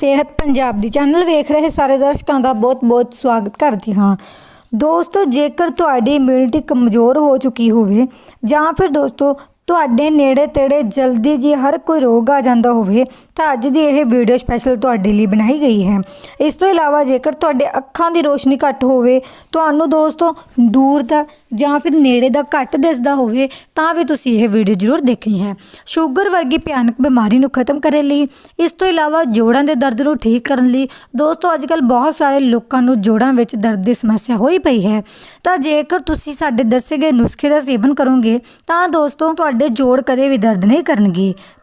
ਸਿਹਤ ਪੰਜਾਬ ਦੀ ਚੈਨਲ ਵੇਖ ਰਹੇ ਸਾਰੇ ਦਰਸ਼ਕਾਂ ਦਾ ਬਹੁਤ-ਬਹੁਤ ਸਵਾਗਤ ਕਰਦੀ ਹਾਂ। ਦੋਸਤੋ, ਜੇਕਰ ਤੁਹਾਡੀ ਇਮਿਊਨਿਟੀ ਕਮਜ਼ੋਰ ਹੋ ਚੁੱਕੀ ਹੋਵੇ ਜਾਂ ਫਿਰ ਦੋਸਤੋ, ਤੁਹਾਡੇ ਨੇੜੇ ਤੇੜੇ ਜਲਦੀ ਜੀ ਹਰ ਕੋਈ ਰੋਗ ਆ ਜਾਂਦਾ ਹੋਵੇ ਤਾਂ ਅੱਜ ਦੀ ਇਹ ਵੀਡੀਓ ਸਪੈਸ਼ਲ ਤੁਹਾਡੇ ਲਈ ਬਣਾਈ ਗਈ ਹੈ। ਇਸ ਤੋਂ ਇਲਾਵਾ ਜੇਕਰ ਤੁਹਾਡੇ ਅੱਖਾਂ ਦੀ ਰੋਸ਼ਨੀ ਘੱਟ ਹੋਵੇ, ਤੁਹਾਨੂੰ ਦੋਸਤੋ ਦੂਰ ਦਾ ਜਾਂ ਫਿਰ ਨੇੜੇ ਦਾ ਘੱਟ ਦਿਸਦਾ ਹੋਵੇ, ਤਾਂ ਵੀ ਤੁਸੀਂ ਇਹ ਵੀਡੀਓ ਜ਼ਰੂਰ ਦੇਖਣੀ ਹੈ। ਸ਼ੂਗਰ ਵਰਗੀ ਭਿਆਨਕ ਬਿਮਾਰੀ ਨੂੰ ਖਤਮ ਕਰਨ ਲਈ, ਇਸ ਤੋਂ ਇਲਾਵਾ ਜੋੜਾਂ ਦੇ ਦਰਦ ਨੂੰ ਠੀਕ ਕਰਨ ਲਈ, ਦੋਸਤੋ ਅੱਜਕੱਲ ਬਹੁਤ ਸਾਰੇ ਲੋਕਾਂ ਨੂੰ ਜੋੜਾਂ ਵਿੱਚ ਦਰਦ ਦੀ ਸਮੱਸਿਆ ਹੋਈ ਪਈ ਹੈ। ਤਾਂ ਜੇਕਰ ਤੁਸੀਂ ਸਾਡੇ ਦੱਸੇ ਗਏ ਨੁਸਖੇ ਦਾ ਸੇਵਨ ਕਰੋਗੇ, ਤਾਂ ਦੋਸਤੋ ਤੁਹਾਡੇ ਜੋੜ ਕਦੇ ਵੀ ਦਰਦ ਨਹੀਂ ਕਰਨਗੇ।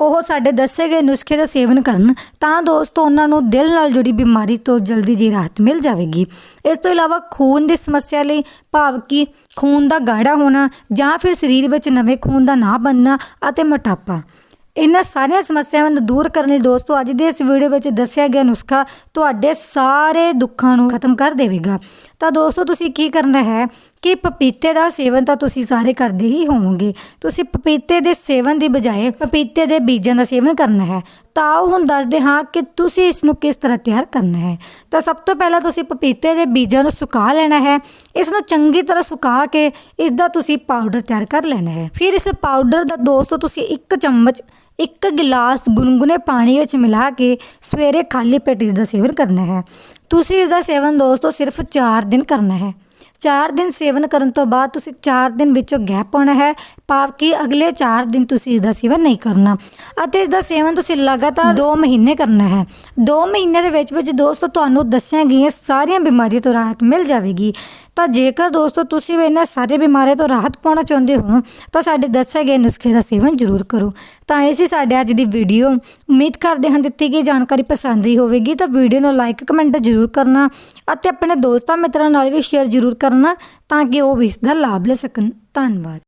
ਉਹ ਸਾਡੇ ਦੱਸੇ ਗਏ ਨੁਸਖੇ ਦਾ ਸੇਵਨ ਕਰਨ, ਤਾਂ ਦੋਸਤੋ ਉਹਨਾਂ ਨੂੰ ਦਿਲ ਨਾਲ ਜੁੜੀ ਬਿਮਾਰੀ ਤੋਂ ਜਲਦੀ ਜੀ ਰਾਹਤ ਮਿਲ ਜਾਵੇਗੀ। ਇਸ ਤੋਂ ਇਲਾਵਾ ਖੂਨ ਦੀ ਸਮੱਸਿਆ ਲਈ ਭਾਵ ਕਿ ਖੂਨ ਦਾ ਗਾੜਾ ਹੋਣਾ ਜਾਂ ਫਿਰ ਸਰੀਰ ਵਿੱਚ ਨਵੇਂ ਖੂਨ ਦਾ ਨਾ ਬਣਨਾ ਅਤੇ ਮੋਟਾਪਾ। ਇਹਨਾਂ ਸਾਰੀਆਂ ਸਮੱਸਿਆਵਾਂ ਨੂੰ ਦੂਰ ਕਰਨ ਲਈ ਦੋਸਤੋ, ਅੱਜ ਦੀ ਇਸ ਵੀਡੀਓ ਵਿੱਚ ਦੱਸਿਆ ਗਿਆ ਨੁਸਖਾ ਤੁਹਾਡੇ ਸਾਰੇ ਦੁੱਖਾਂ ਨੂੰ ਖਤਮ ਕਰ ਦੇਵੇਗਾ। ਤਾਂ ਦੋਸਤੋ, ਤੁਸੀਂ ਕੀ ਕਰਨਾ ਹੈ ਕਿ ਪਪੀਤੇ ਦਾ ਸੇਵਨ ਤਾਂ ਤੁਸੀਂ ਸਾਰੇ ਕਰਦੇ ਹੀ ਹੋਵੋਗੇ। ਤੁਸੀਂ ਪਪੀਤੇ ਦੇ ਸੇਵਨ ਦੀ ਬਜਾਏ ਪਪੀਤੇ ਦੇ ਬੀਜਾਂ ਦਾ ਸੇਵਨ ਕਰਨਾ ਹੈ। ਤਾਂ ਆਓ ਹੁਣ ਦੱਸਦੇ, ਹਾਂ, ਕਿ ਤੁਸੀਂ ਇਸ ਨੂੰ ਕਿਸ ਤਰ੍ਹਾਂ ਤਿਆਰ ਕਰਨਾ ਹੈ? ਤਾਂ ਸਭ ਤੋਂ ਪਹਿਲਾਂ ਤੁਸੀਂ ਪਪੀਤੇ ਦੇ ਬੀਜਾਂ ਨੂੰ ਸੁਕਾ ਲੈਣਾ ਹੈ। ਇਸ ਨੂੰ ਚੰਗੀ ਤਰ੍ਹਾਂ ਸੁਕਾ ਕੇ ਇਸ ਦਾ ਤੁਸੀਂ ਪਾਊਡਰ ਤਿਆਰ ਕਰ ਲੈਣਾ ਹੈ। ਫਿਰ ਇਸ ਪਾਊਡਰ ਦਾ ਦੋਸਤੋ ਤੁਸੀਂ ਇੱਕ ਚਮਚ, ਇੱਕ ਗਿਲਾਸ ਗੁਨਗੁਨੇ ਪਾਣੀ ਵਿੱਚ ਮਿਲਾ ਕੇ ਸਵੇਰੇ ਖਾਲੀ ਪੇਟ ਇਸ ਦਾ ਸੇਵਨ ਕਰਨਾ ਹੈ। ਤੁਸੀਂ ਇਸ ਦਾ ਸੇਵਨ ਦੋਸਤੋ ਸਿਰਫ 4 ਦਿਨ ਕਰਨਾ ਹੈ। 4 ਦਿਨ ਸੇਵਨ ਕਰਨ ਤੋਂ ਬਾਅਦ ਤੁਸੀਂ 4 ਦਿਨ ਵਿੱਚੋਂ ਗੈਪ ਪਾਉਣਾ ਹੈ। ਭਾਵ ਕਿ ਅਗਲੇ 4 ਦਿਨ ਤੁਸੀਂ ਇਸ ਦਾ ਸੇਵਨ ਨਹੀਂ ਕਰਨਾ। ਅਤੇ ਇਸ ਦਾ ਸੇਵਨ ਤੁਸੀਂ ਲਗਾਤਾਰ 2 ਮਹੀਨੇ ਕਰਨਾ ਹੈ। 2 ਮਹੀਨੇ ਦੇ ਵਿੱਚ ਵਿੱਚ ਦੋਸਤੋ, ਤੁਹਾਨੂੰ ਦੱਸੀਆਂ ਗਈਆਂ ਸਾਰੀਆਂ ਬਿਮਾਰੀਆਂ ਤੋਂ ਰਾਹਤ ਮਿਲ ਜਾਵੇਗੀ। ਤਾਂ ਜੇਕਰ ਦੋਸਤੋ, ਤੁਸੀਂ ਵੀ ਇਹਨਾਂ ਸਾਰੇ ਬਿਮਾਰੀਆਂ ਤੋਂ ਰਾਹਤ ਪਾਉਣਾ ਚਾਹੁੰਦੇ ਹੋ, ਤਾਂ ਸਾਡੇ ਦੱਸੇ ਗਏ ਨੁਸਖੇ ਦਾ ਸੇਵਨ ਜ਼ਰੂਰ ਕਰੋ। ਤਾਂ ਇਹ ਸੀ ਸਾਡੇ ਅੱਜ ਦੀ ਵੀਡੀਓ। ਉਮੀਦ ਕਰਦੇ ਹਾਂ ਦਿੱਤੀ ਗਈ ਜਾਣਕਾਰੀ ਪਸੰਦ ਹੀ ਹੋਵੇਗੀ। ਤਾਂ ਵੀਡੀਓ ਨੂੰ ਲਾਈਕ, ਕਮੈਂਟ ਜ਼ਰੂਰ ਕਰਨਾ ਅਤੇ ਆਪਣੇ ਦੋਸਤਾਂ ਮਿੱਤਰਾਂ ਨਾਲ ਵੀ ਸ਼ੇਅਰ ਜ਼ਰੂਰ ਕਰਨਾ। ਤਾਂ ਕਿ ਉਹ ਵੀ ਇਸ ਦਾ ਲਾਭ ਲੈ ਸਕਣ। ਧੰਨਵਾਦ।